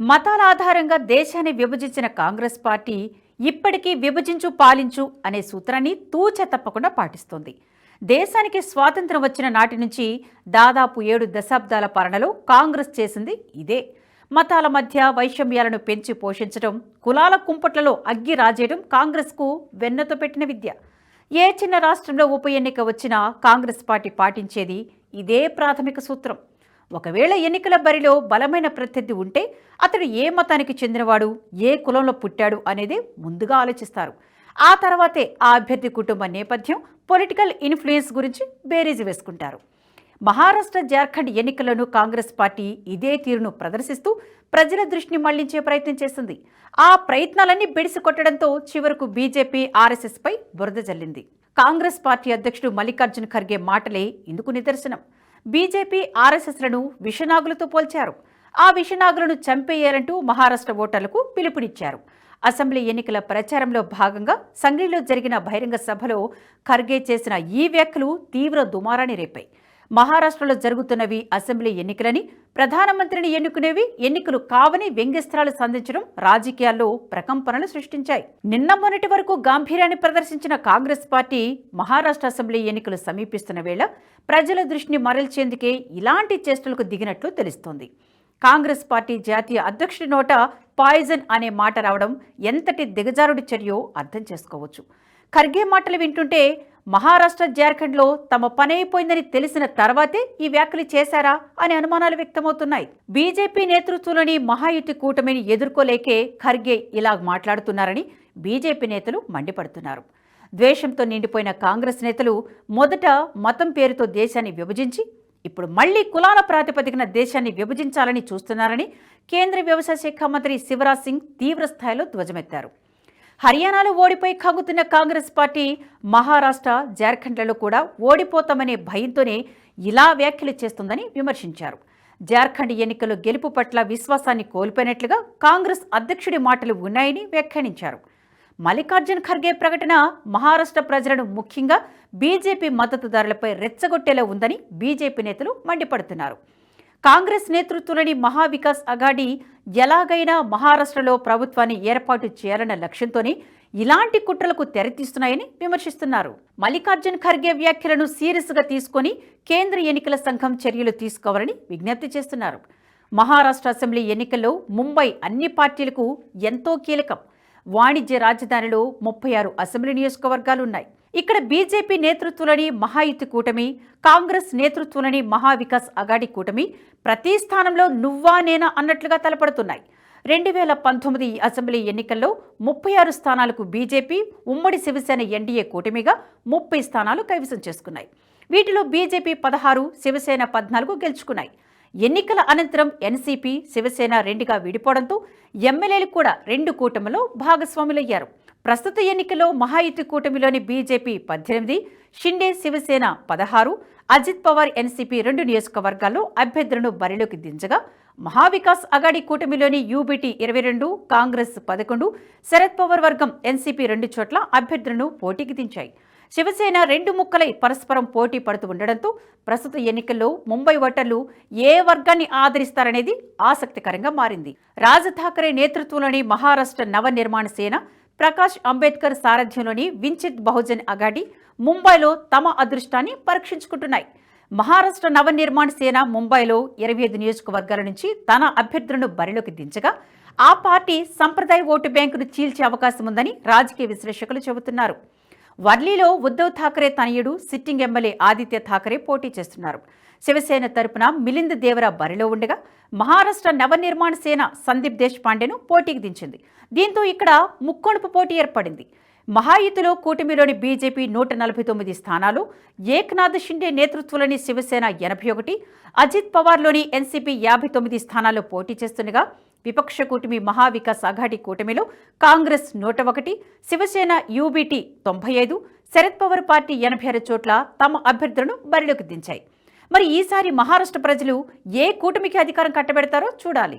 మతాల ఆధారంగా దేశాన్ని విభజించిన కాంగ్రెస్ పార్టీ ఇప్పటికీ విభజించు పాలించు అనే సూత్రాన్ని తూచ తప్పకుండా పాటిస్తోంది. దేశానికి స్వాతంత్రం వచ్చిన నాటి నుంచి దాదాపు ఏడు దశాబ్దాల పాలనలో కాంగ్రెస్ చేసింది ఇదే. మతాల మధ్య వైషమ్యాలను పెంచి పోషించడం కులాల కుంపట్లలో అగ్గి రాజేయడం కాంగ్రెస్కు వెన్నతో పెట్టిన విద్య. ఏ చిన్న రాష్ట్రంలో ఉప ఎన్నిక వచ్చినా కాంగ్రెస్ పార్టీ పాటించేది ఇదే ప్రాథమిక సూత్రం. ఒకవేళ ఎన్నికల బరిలో బలమైన ప్రత్యర్థి ఉంటే అతడు ఏ మతానికి చెందినవాడు ఏ కులంలో పుట్టాడు అనేది ముందుగా ఆలోచిస్తారు. ఆ తర్వాతే ఆ అభ్యర్థి కుటుంబ నేపథ్యం పొలిటికల్ ఇన్ఫ్లుయెన్స్ గురించి బేరీజు వేసుకుంటారు. మహారాష్ట్ర జార్ఖండ్ ఎన్నికలను కాంగ్రెస్ పార్టీ ఇదే తీరును ప్రదర్శిస్తూ ప్రజల దృష్టిని మళ్ళించే ప్రయత్నం చేసింది. ఆ ప్రయత్నాలన్నీ బెడిసి కొట్టడంతో చివరకు బీజేపీ ఆర్ఎస్ఎస్పై బురద జల్లింది. కాంగ్రెస్ పార్టీ అధ్యక్షుడు మల్లికార్జున ఖర్గే మాటలే ఇందుకు నిదర్శనం. బీజేపీ ఆర్ఎస్ఎస్లను విషనాగులతో పోల్చారు. ఆ విషనాగులను చంపేయాలంటూ మహారాష్ట్ర ఓటర్లకు పిలుపునిచ్చారు. అసెంబ్లీ ఎన్నికల ప్రచారంలో భాగంగా సంగ్లీలో జరిగిన బహిరంగ సభలో ఖర్గే చేసిన ఈ వ్యాఖ్యలు తీవ్ర దుమారాన్ని రేపాయి. మహారాష్ట్రలో జరుగుతున్నవి అసెంబ్లీ ఎన్నికలని ప్రధానమంత్రిని ఎన్నుకునేవి ఎన్నికలు కావని వ్యంగ్యస్త్రాలు సంధించడం రాజకీయాల్లో ప్రకంపనలు సృష్టించాయి. నిన్న మొన్నటి వరకు గాంభీర్యాన్ని ప్రదర్శించిన కాంగ్రెస్ పార్టీ మహారాష్ట్ర అసెంబ్లీ ఎన్నికలు సమీపిస్తున్న వేళ ప్రజల దృష్టిని మరల్చేందుకే ఇలాంటి చేష్టలకు దిగినట్లు తెలుస్తోంది. కాంగ్రెస్ పార్టీ జాతీయ అధ్యక్షుడి నోట పాయిజన్ అనే మాట రావడం ఎంతటి దిగజారుడి చర్యో అర్థం చేసుకోవచ్చు. ఖర్గే మాటలు వింటుంటే మహారాష్ట్ర జార్ఖండ్లో తమ పనైపోయిందని తెలిసిన తర్వాతే ఈ వ్యాఖ్యలు చేశారా అనే అనుమానాలు వ్యక్తమవుతున్నాయి. బీజేపీ నేతృత్వంలోని మహాయుతి కూటమిని ఎదుర్కోలేకే ఖర్గే ఇలా మాట్లాడుతున్నారని బీజేపీ నేతలు మండిపడుతున్నారు. ద్వేషంతో నిండిపోయిన కాంగ్రెస్ నేతలు మొదట మతం పేరుతో దేశాన్ని విభజించి ఇప్పుడు మళ్ళీ కులాల ప్రాతిపదికన దేశాన్ని విభజించాలని చూస్తున్నారని కేంద్ర వ్యవసాయ శాఖ మంత్రి శివరాజ్ సింగ్ తీవ్రస్థాయిలో ధ్వజమెత్తారు. హర్యానాలో ఓడిపోయి ఖంగుతున్న కాంగ్రెస్ పార్టీ మహారాష్ట్ర జార్ఖండ్లలో కూడా ఓడిపోతామనే భయంతోనే ఇలా వ్యాఖ్యలు చేస్తుందని విమర్శించారు. జార్ఖండ్ ఎన్నికల్లో గెలుపు పట్ల విశ్వాసాన్ని కోల్పోయినట్లుగా కాంగ్రెస్ అధ్యక్షుడి మాటలు ఉన్నాయని వ్యాఖ్యానించారు. మల్లికార్జున్ ఖర్గే ప్రకటన మహారాష్ట్ర ప్రజలను ముఖ్యంగా బీజేపీ మద్దతుదారులపై రెచ్చగొట్టేలా ఉందని బీజేపీ నేతలు మండిపడుతున్నారు. కాంగ్రెస్ నేతృత్వంలోని మహావికాస్ అఘాడీ ఎలాగైనా మహారాష్ట్రలో ప్రభుత్వాన్ని ఏర్పాటు చేయాలన్న లక్ష్యంతోనే ఇలాంటి కుట్రలకు తెరతీస్తున్నాయని విమర్శిస్తున్నారు. మల్లికార్జున్ ఖర్గే వ్యాఖ్యలను సీరియస్గా తీసుకొని కేంద్ర ఎన్నికల సంఘం చర్యలు తీసుకోవాలని విజ్ఞప్తి చేస్తున్నారు. మహారాష్ట్ర అసెంబ్లీ ఎన్నికల్లో ముంబై అన్ని పార్టీలకు ఎంతో కీలకం. వాణిజ్య రాజధానిలో ముప్పై ఆరు అసెంబ్లీ నియోజకవర్గాలు ఉన్నాయి ఇక్కడ బీజేపీ నేతృత్వంలోని మహాయుతి కూటమి కాంగ్రెస్ నేతృత్వంలోని మహావికాస్ అగాడి కూటమి ప్రతి స్థానంలో నువ్వా నేనా అన్నట్లుగా తలపడుతున్నాయి. రెండు వేల పంతొమ్మిది అసెంబ్లీ ఎన్నికల్లో ముప్పై ఆరు స్థానాలకు బీజేపీ ఉమ్మడి శివసేన ఎన్డీఏ కూటమిగా ముప్పై స్థానాలు కైవసం చేసుకున్నాయి. వీటిలో బీజేపీ పదహారు శివసేన పద్నాలుగు గెలుచుకున్నాయి. ఎన్నికల అనంతరం ఎన్సీపీ శివసేన రెండుగా విడిపోవడంతో ఎమ్మెల్యేలు కూడా రెండు కూటమిలో భాగస్వాములయ్యారు. ప్రస్తుత ఎన్నికల్లో మహాయుతి కూటమిలోని బీజేపీ పద్దెనిమిది షిండే శివసేన పదహారు అజిత్ పవార్ ఎన్సీపీ రెండు నియోజకవర్గాల్లో అభ్యర్థులను బరిలోకి దించగా మహావికాస్ అగాడి కూటమిలోని యూబీటీ ఇరవై రెండు కాంగ్రెస్ పదకొండు శరద్ పవార్ వర్గం ఎన్సీపీ రెండు చోట్ల అభ్యర్థులను పోటీకి దించాయి. శివసేన రెండు ముక్కలై పరస్పరం పోటీ పడుతూ ఉండడంతో ప్రస్తుత ఎన్నికల్లో ముంబై ఓటర్లు ఏ వర్గాన్ని ఆదరిస్తారనేది ఆసక్తికరంగా మారింది. రాజ్ ఠాకరే నేతృత్వంలోని మహారాష్ట్ర నవనిర్మాణ సేన ప్రకాష్ అంబేద్కర్ సారథ్యంలోని వించిత్ బహుజన్ అగాడి ముంబైలో తమ అదృష్టాన్ని పరీక్షించుకుంటున్నాయి. మహారాష్ట్ర నవనిర్మాణ సేన ముంబైలో ఇరవై ఐదు నియోజకవర్గాల నుంచి తన అభ్యర్థులను బరిలోకి దించగా ఆ పార్టీ సంప్రదాయ ఓటు బ్యాంకును చీల్చే అవకాశం ఉందని రాజకీయ విశ్లేషకులు చెబుతున్నారు. వర్లీలో ఉద్దవ్ థాకరే తనయుడు సిట్టింగ్ ఎమ్మెల్యే ఆదిత్య థాకరే పోటీ చేస్తున్నారు. శివసేన తరపున మిలింద్ దేవరా బరిలో ఉండగా మహారాష్ట్ర నవనిర్మాణ సేన సందీప్ దేశ్ పాండేను పోటీకి దించింది. దీంతో ఇక్కడ ముక్కొణుపు పోటీ ఏర్పడింది. మహాయుతిలో కూటమిలోని బీజేపీ నూట నలభై తొమ్మిది స్థానాలు ఏక్నాథ్ షిండే నేతృత్వంలోని శివసేన ఎనభై ఒకటి అజిత్ పవార్లోని ఎన్సీపీ యాభై తొమ్మిది స్థానాల్లో పోటీ చేస్తుండగా విపక్ష కూటమి మహావికాస్ అఘాటి కూటమిలో కాంగ్రెస్ నూట ఒకటి శివసేన యూబీటీ తొంభై ఐదు శరద్ పవార్ పార్టీ ఎనభై ఆరు చోట్ల తమ అభ్యర్థులను బరిలోకి దించాయి. మరి ఈసారి మహారాష్ట్ర ప్రజలు ఏ కూటమికి అధికారం కట్టబెడతారో చూడాలి.